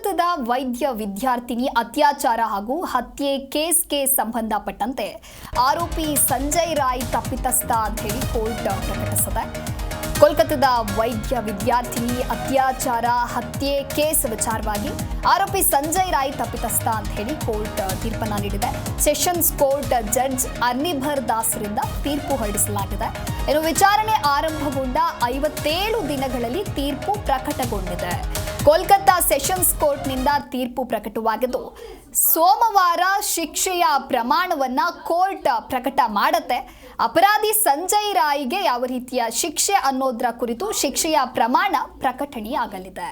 ಕೋಲ್ಕತ್ತಾದ ವೈದ್ಯ ವಿದ್ಯಾರ್ಥಿನಿ ಅತ್ಯಾಚಾರ ಹಾಗೂ ಹತ್ಯೆ ಕೇಸ್ಗೆ ಸಂಬಂಧಪಟ್ಟಂತೆ ಆರೋಪಿ ಸಂಜಯ್ ರಾಯ್ ತಪ್ಪಿತಸ್ಥ ಅಂತ ಹೇಳಿ ಕೋರ್ಟ್ ಪ್ರಕಟಿಸಿದೆ. ಕೋಲ್ಕತ್ತಾದ ವೈದ್ಯ ವಿದ್ಯಾರ್ಥಿನಿ ಅತ್ಯಾಚಾರ, ಹತ್ಯೆ ಕೇಸ್ ವಿಚಾರವಾಗಿ ಆರೋಪಿ ಸಂಜಯ್ ರಾಯ್ ತಪ್ಪಿತಸ್ಥ ಅಂತ ಹೇಳಿ ಕೋರ್ಟ್ ತೀರ್ಪನ್ನ ನೀಡಿದೆ. ಸೆಷನ್ಸ್ ಕೋರ್ಟ್ ಜಡ್ಜ್ ಅರ್ನಿಭರ್ ದಾಸ್ರಿಂದ ತೀರ್ಪು ಹೊರಡಿಸಲಾಗಿದೆ. ಇನ್ನು ವಿಚಾರಣೆ ಆರಂಭಗೊಂಡ ಐವತ್ತೇಳು ದಿನಗಳಲ್ಲಿ ತೀರ್ಪು ಪ್ರಕಟಗೊಂಡಿದೆ. ಕೋಲ್ಕತ್ತಾ ಸೆಷನ್ಸ್ ಕೋರ್ಟ್ನಿಂದ ತೀರ್ಪು ಪ್ರಕಟವಾಗಿದ್ದು, ಸೋಮವಾರ ಶಿಕ್ಷೆಯ ಪ್ರಮಾಣವನ್ನ ಕೋರ್ಟ್ ಪ್ರಕಟ ಮಾಡುತ್ತೆ. ಅಪರಾಧಿ ಸಂಜಯ್ ರಾಯ್ಗೆ ಯಾವ ರೀತಿಯ ಶಿಕ್ಷೆ ಅನ್ನೋದ್ರ ಕುರಿತು ಶಿಕ್ಷೆಯ ಪ್ರಮಾಣ ಪ್ರಕಟಣೆಯಾಗಲಿದೆ.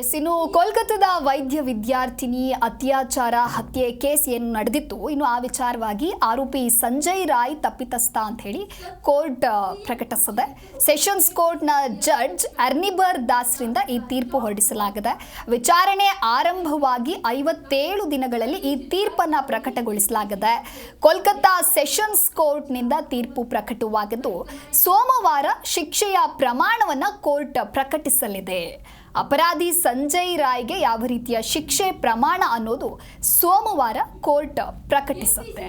ಎಸ್ ಇನ್ನು ಕೋಲ್ಕತ್ತಾದ ವೈದ್ಯ ವಿದ್ಯಾರ್ಥಿನಿ ಅತ್ಯಾಚಾರ ಹತ್ಯೆ ಕೇಸ್ ಏನು ನಡೆದಿತ್ತು. ಇನ್ನು ಆ ವಿಚಾರವಾಗಿ ಆರೋಪಿ ಸಂಜಯ್ ರಾಯ್ ತಪ್ಪಿತಸ್ಥ ಅಂತ ಹೇಳಿ ಕೋರ್ಟ್ ಪ್ರಕಟಿಸಿದೆ. ಸೆಷನ್ಸ್ ಕೋರ್ಟ್ನ ಜಡ್ಜ್ ಅರ್ನಿಬರ್ ದಾಸ್ರಿಂದ ಈ ತೀರ್ಪು ಹೊರಡಿಸಲಾಗಿದೆ. ವಿಚಾರಣೆ ಆರಂಭವಾಗಿ ಐವತ್ತೇಳು ದಿನಗಳಲ್ಲಿ ಈ ತೀರ್ಪನ್ನ ಪ್ರಕಟಗೊಳಿಸಲಾಗಿದೆ. ಕೋಲ್ಕತ್ತಾ ಸೆಷನ್ಸ್ ಕೋರ್ಟ್ನಿಂದ ತೀರ್ಪು ಪ್ರಕಟವಾಗಿದ್ದು, ಸೋಮವಾರ ಶಿಕ್ಷೆಯ ಪ್ರಮಾಣವನ್ನ ಕೋರ್ಟ್ ಪ್ರಕಟಿಸಲಿದೆ. ಅಪರಾಧಿ ಸಂಜಯ್ ರಾಯ್ಗೆ ಯಾವ ರೀತಿಯ ಶಿಕ್ಷೆ ಪ್ರಮಾಣ ಅನ್ನೋದು ಸೋಮವಾರ ಕೋರ್ಟ್ ಪ್ರಕಟಿಸುತ್ತೆ.